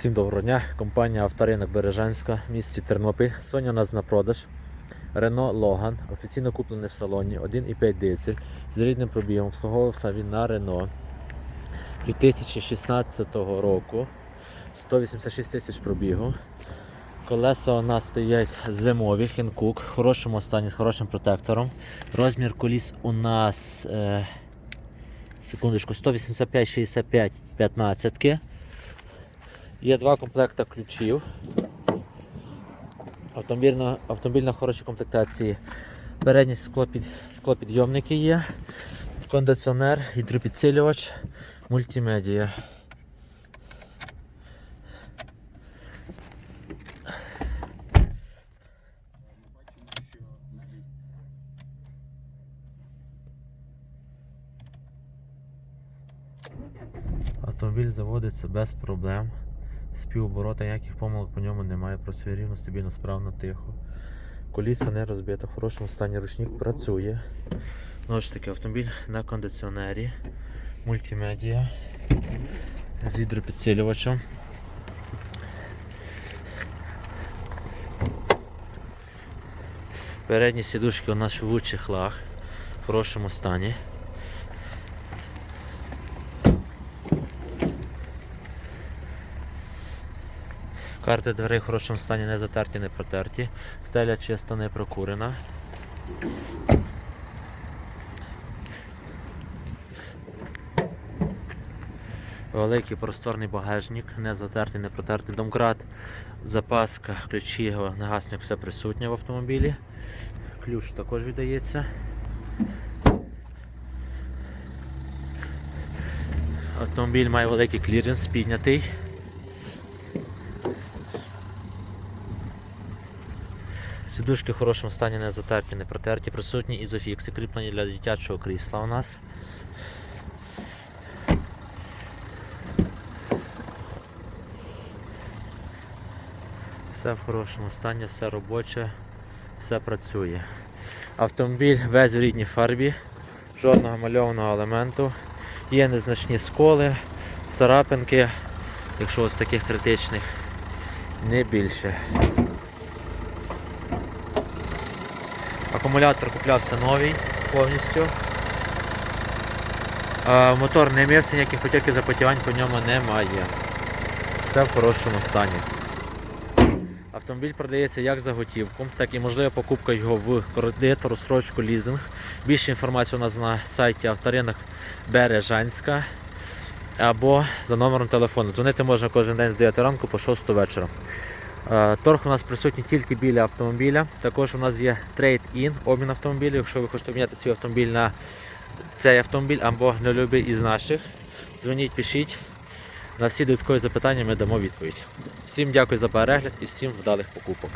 Всім доброго дня. Компанія Авторинок Бережанська місті Тернопіль. Сьогодні у нас на продаж Renault Logan, офіційно куплений в салоні 1,5 дизель з рідним пробігом. Обслуговувався він на Renault 2016 року. 186 тисяч пробігу. Колеса у нас стоять зимові, хінкук, в хорошому стані з хорошим протектором. Розмір коліс у нас е, секундочку, 185-65 15 Є два комплекти ключів. Автомобільна, автомобіль на хорошій комплектації. Передні склопід, склопідйомники є, кондиціонер, гідропідсилювач, мультимедія. Автомобіль заводиться без проблем. Співоборота, ніяких помилок по ньому немає, просто рівно, стабільно, справно, тихо. Коліса не розбито, в хорошому стані ручник працює. Знову ж таки, автомобіль на кондиціонері, мультимедіа з гідропідсилювачем. Передні сідушки у нас в чехлах, в хорошому стані. Карти дверей в хорошому стані не затерті, не протерті. Стеля чиста, не прокурена. Великий просторний багажник, не затертий, не протертий домкрат, запаска, ключі, нагасник, все присутнє в автомобілі. Ключ також віддається. Автомобіль має великий кліренс, піднятий. Сідушки в хорошому стані не затерті, не протерті, присутні ізофікси, кріплені для дитячого крісла у нас. Все в хорошому стані, все робоче, все працює. Автомобіль весь в рідній фарбі, жодного мальованого елементу. Є незначні сколи, царапинки, якщо ось таких критичних, не більше. Акумулятор куплявся новий повністю. А, мотор не мився, ніяких потіків запотівань по ньому немає. Все в хорошому стані. Автомобіль продається як за готівку, так і можлива покупка його в кредит, розстрочку, лізинг. Більше інформації у нас на сайті авторинок Бережанська або за номером телефону. Дзвонити можна кожен день з 9 ранку по 6 вечора. Е, Торг у нас присутній тільки біля автомобіля. Також у нас є трейд-ін, обмін автомобілів. Якщо ви хочете обміняти свій автомобіль на цей автомобіль або на любий із наших, дзвоніть, пишіть. На всі додаткові запитання ми дамо відповідь. Всім дякую за перегляд і всім вдалих покупок.